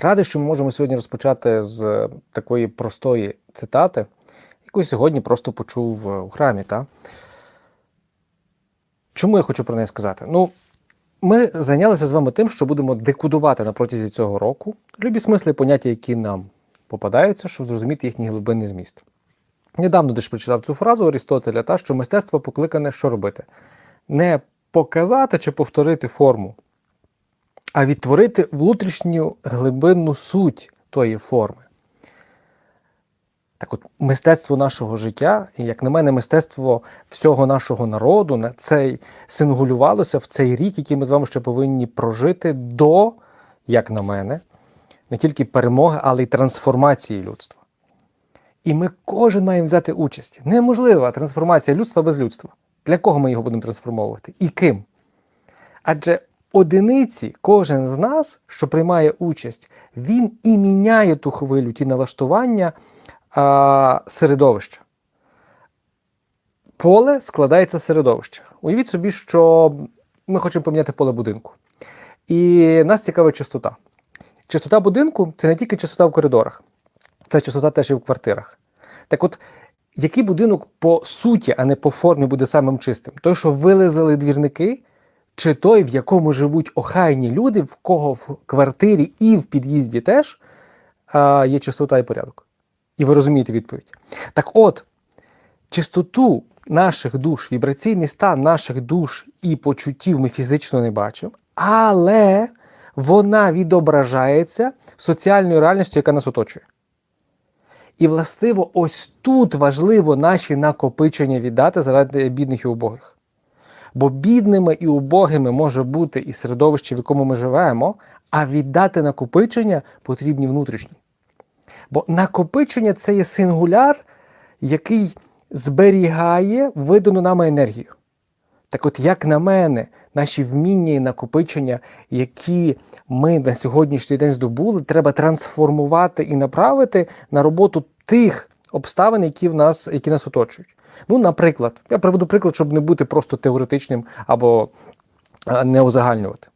Радий, що ми можемо сьогодні розпочати з такої простої цитати, яку сьогодні просто почув у храмі. Та? Чому я хочу про неї сказати? Ну, ми зайнялися з вами тим, що будемо декодувати на протязі цього року любі смисли поняття, які нам попадаються, щоб зрозуміти їхній глибинний зміст. Недавно десь прочитав цю фразу Арістотеля, та, що мистецтво покликане що робити? Не показати чи повторити форму, а відтворити внутрішню глибинну суть тої форми. Так от, мистецтво нашого життя, і, як на мене, мистецтво всього нашого народу на цей сингулювалося в цей рік, який ми з вами ще повинні прожити до, як на мене, не тільки перемоги, але й трансформації людства. І ми кожен маємо взяти участь. Неможлива трансформація людства без людства. Для кого ми його будемо трансформовувати? І ким? Адже одиниці, кожен з нас, що приймає участь, він і міняє ту хвилю, ті налаштування а, середовища. Поле складається з середовища. Уявіть собі, що ми хочемо поміняти поле будинку. І нас цікавить частота. Частота будинку це не тільки частота в коридорах, це частота теж і в квартирах. Так от, який будинок по суті, а не по формі буде самим чистим? Той, що вилизали двірники, чи той, в якому живуть охайні люди, в кого в квартирі і в під'їзді теж а, є чистота і порядок. І ви розумієте відповідь. Так от, чистоту наших душ, вібраційний стан наших душ і почуттів ми фізично не бачимо, але вона відображається соціальною реальністю, яка нас оточує. І, властиво, ось тут важливо наші накопичення віддати заради бідних і убогих. Бо бідними і убогими може бути і середовище, в якому ми живемо, а віддати накопичення потрібні внутрішні. Бо накопичення це є сингуляр, який зберігає видану нами енергію. Так от, як на мене, наші вміння і накопичення, які ми на сьогоднішній день здобули, треба трансформувати і направити на роботу тих обставин, які в нас, які нас оточують. Ну, наприклад, я приведу приклад, щоб не бути просто теоретичним або а, не узагальнювати.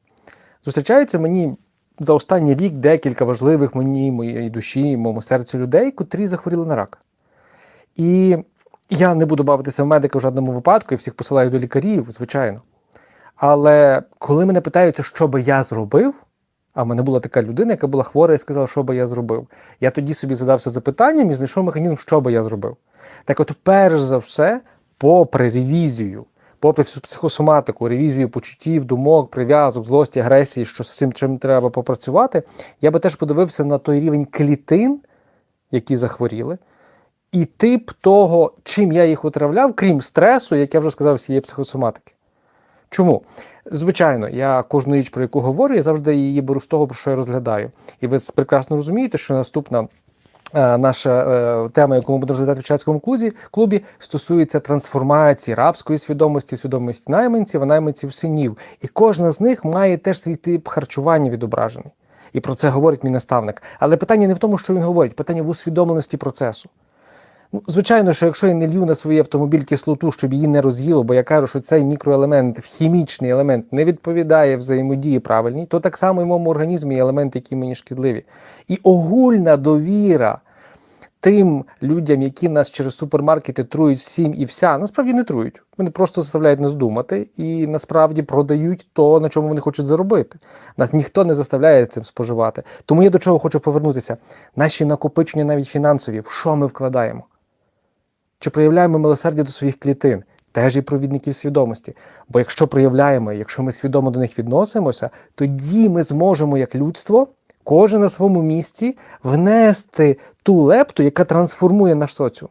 Зустрічаються мені за останній рік декілька важливих мені, моїй душі, моєму серцю людей, котрі захворіли на рак. І я не буду бавитися в медика в жодному випадку, я всіх посилаю до лікарів, звичайно. Але коли мене питають, що би я зробив, а в мене була така людина, яка була хвора і сказала, що би я зробив. Я тоді собі задався запитанням і знайшов механізм, що би я зробив. Так от, перш за все, попри ревізію, попри всю психосоматику, ревізію почуттів, думок, прив'язок, злості, агресії, що з цим чим треба попрацювати, я би теж подивився на той рівень клітин, які захворіли, і тип того, чим я їх отравляв, крім стресу, як я вже сказав, всієї психосоматики. Чому? Звичайно, я кожну річ, про яку говорю, я завжди її беру з того, про що я розглядаю. І ви прекрасно розумієте, що наступна е, наша е, тема, яку ми будемо розглядати в чатському клубі, клубі, стосується трансформації рабської свідомості, свідомості найманців, а найманців синів. І кожна з них має теж свій тип харчування відображений. І про це говорить мій наставник. Але питання не в тому, що він говорить, питання в усвідомленості процесу. Ну, звичайно, що якщо я не лью на свій автомобіль кислоту, щоб її не роз'їло, бо я кажу, що цей мікроелемент, хімічний елемент, не відповідає взаємодії правильній, то так само і в моєму організмі є елементи, які мені шкідливі. І огульна довіра тим людям, які нас через супермаркети трують всім і вся, насправді не трують. Вони просто заставляють нас думати і насправді продають то, на чому вони хочуть заробити. Нас ніхто не заставляє цим споживати. Тому я до чого хочу повернутися. Наші накопичення, навіть фінансові, в що ми вкладаємо? Чи проявляємо милосердя до своїх клітин, теж і провідників свідомості. Бо якщо проявляємо, якщо ми свідомо до них відносимося, тоді ми зможемо, як людство, кожен на своєму місці внести ту лепту, яка трансформує наш соціум.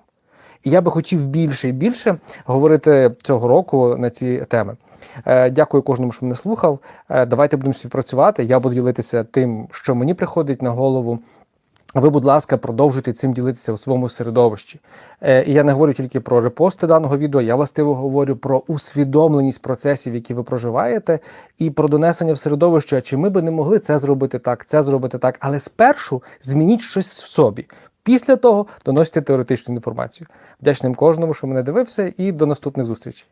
І я би хотів більше і більше говорити цього року на ці теми. Е, Дякую кожному, що мене слухав. Е, Давайте будемо співпрацювати. Я буду ділитися тим, що мені приходить на голову. А ви, будь ласка, продовжуйте цим ділитися у своєму середовищі. Е, і я не говорю тільки про репости даного відео, я властиво говорю про усвідомленість процесів, які ви проживаєте, і про донесення в середовище, чи ми би не могли це зробити так, це зробити так. Але спершу змініть щось в собі. Після того доносите теоретичну інформацію. Вдячним кожному, що мене дивився, і до наступних зустрічей.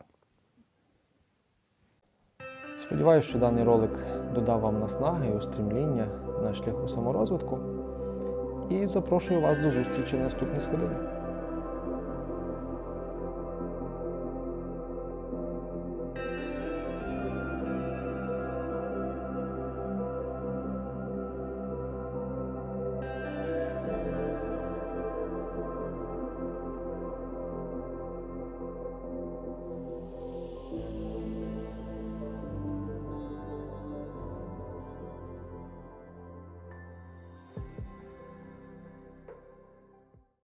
Сподіваюся, що даний ролик додав вам наснаги і устрімління на шляху саморозвитку. І запрошую вас до зустрічі на наступній сходині.